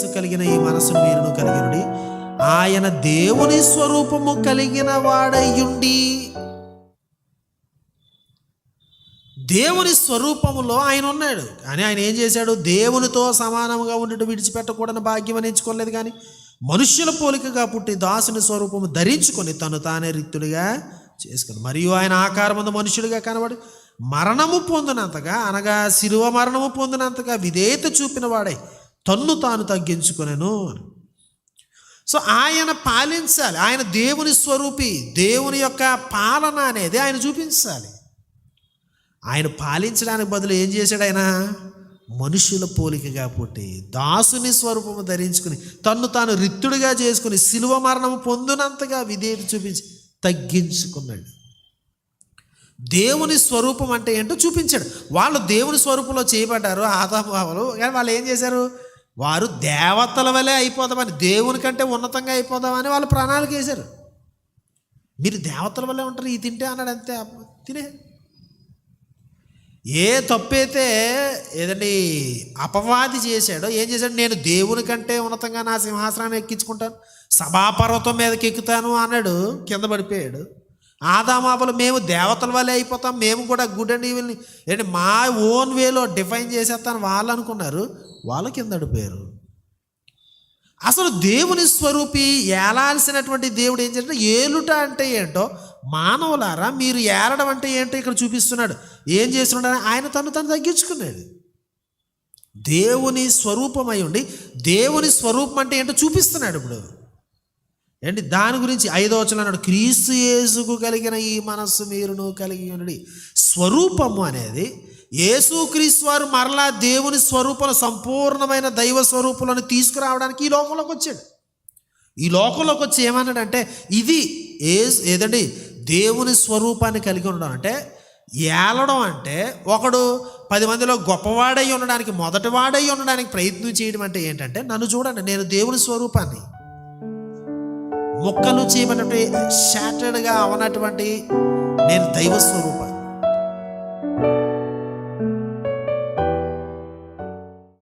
యేసు కలిగిన ఈ మనసు మీరును కలిగినడి ఆయన దేవుని స్వరూపము కలిగిన వాడయ్యుండి. దేవుని స్వరూపములో ఆయన ఉన్నాడు. కానీ ఆయన ఏం చేశాడు? దేవునితో సమానముగా ఉండటం విడిచిపెట్టకూడని భాగ్యం అని ఎంచుకోలేదు కానీ మనుష్యుల పోలికగా పుట్టి దాసుని స్వరూపము ధరించుకొని తను తానే రిక్తుడిగా చేసుకుని మరియు ఆయన ఆకారమందు మనుషుడిగా కనబడి మరణము పొందినంతగా అనగా శిలువ మరణము పొందినంతగా విధేయత చూపిన వాడే తన్ను తాను తగ్గించుకునేను అని. సో ఆయన పాలించాలి. ఆయన దేవుని స్వరూపి దేవుని యొక్క పాలన అనేది ఆయన చూపించాలి. ఆయన పాలించడానికి బదులు ఏం చేశాడు ఆయన? మనుషుల పోలికగా పుట్టి దాసుని స్వరూపము ధరించుకుని తన్ను తాను రిక్తుడిగా చేసుకుని శిలువ మరణము పొందినంతగా విధేయత చూపించి తగ్గించుకున్నాడు. దేవుని స్వరూపం అంటే ఏంటో చూపించాడు. వాళ్ళు దేవుని స్వరూపంలో చేయబడ్డారు. ఆదాభావాలు కానీ వాళ్ళు ఏం చేశారు? వారు దేవతల వలె అయిపోదామని దేవుని కంటే ఉన్నతంగా అయిపోదామని వాళ్ళు ప్రాణాలకు వేశారు మీరు దేవతల వల్లే ఉంటారు ఈ తింటే అన్నాడు అంతే తినే. ఏ తప్పైతే ఏదండి అపవాది చేశాడో ఏం చేశాడు? నేను దేవుని కంటే ఉన్నతంగా నా సింహాసనాన్ని ఎక్కించుకుంటాను సభాపర్వతం మీదకి ఎక్కుతాను అన్నాడు కింద పడిపోయాడు. ఆదామాపలు మేము దేవతల వల్లే అయిపోతాం మేము కూడా గుడ్ అండ్ ఈవిల్ని ఏంటి మా ఓన్ వేలో డిఫైన్ చేసేస్తాను వాళ్ళు అనుకున్నారు. వాళ్ళ కింద పేరు అసలు దేవుని స్వరూపి ఏలాల్సినటువంటి దేవుడు ఏం చేయాలంటే ఏలుట అంటే ఏంటో మానవులారా మీరు ఏలడం అంటే ఏంటో ఇక్కడ చూపిస్తున్నాడు. ఏం చేస్తున్నాడని ఆయన తను తను తగ్గించుకున్నాడు. దేవుని స్వరూపమై ఉండి దేవుని స్వరూపం అంటే ఏంటో చూపిస్తున్నాడు ఇప్పుడు. ఏంటి? దాని గురించి ఐదో వచనం అన్నాడు క్రీస్తు యేసుకు కలిగిన ఈ మనస్సు మీరును కలిగి ఉండి స్వరూపము అనేది యేసుక్రీస్తు వారు మరలా దేవుని స్వరూపం సంపూర్ణమైన దైవ స్వరూపులను తీసుకురావడానికి ఈ లోకంలోకి వచ్చాడు. ఈ లోకంలోకి వచ్చి ఏమన్నాడంటే ఇది ఏ ఏదండి? దేవుని స్వరూపాన్ని కలిగి ఉండడం. అంటే ఏలడం అంటే ఒకడు పది మందిలో గొప్పవాడై ఉండడానికి మొదటివాడై ఉండడానికి ప్రయత్నం చేయడం అంటే ఏంటంటే నన్ను చూడండి నేను దేవుని స్వరూపాన్ని ముక్కలు చేయబడినటువంటి షాటర్డ్గా అవనటువంటి నేను దైవ స్వరూపాన్ని